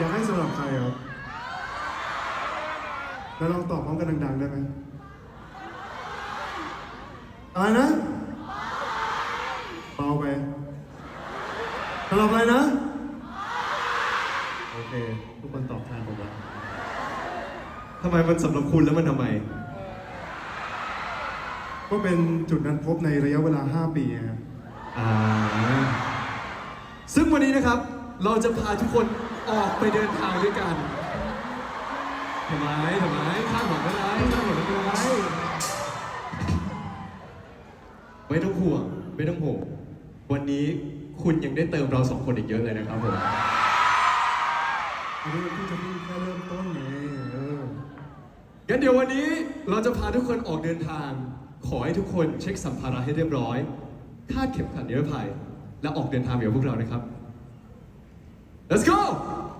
อยากให้สำหรับใครครับแล้วลองตอบพร้อมกันดัง ๆ ได้ไหมอะไรนะเบาไปสำหรับอะไรนะ โอเค ทุกคนตอบแทนผมแล้วทำไมมันสำหรับคุณแล้วมันทำไม ก็เป็นจุดนั้นพบในระยะเวลา 5 ปีครับ อ่า ซึ่งวันนี้นะครับ เราจะพาทุกคน ออกไปเดินทางด้วยกันทำไมทำไมข้างหัวไม่ไรข้างหัวไม่ไรไม่ต้องห่วงไม่ต้องห่วงวันนี้คุณยังได้เติมเราสองคนอีกเยอะเลยนะครับผมอันนี้มันเพิ่งจะเพิ่งแค่เริ่มต้นไงเอองั้นเดี๋ยววันนี้เราจะพาทุกคนออกเดินทาง ขอให้ทุกคนเช็คสัมภาระให้เรียบร้อย คาดเข็มขัดนิรภัย และออกเดินทางไปกับพวกเรานะครับ let's go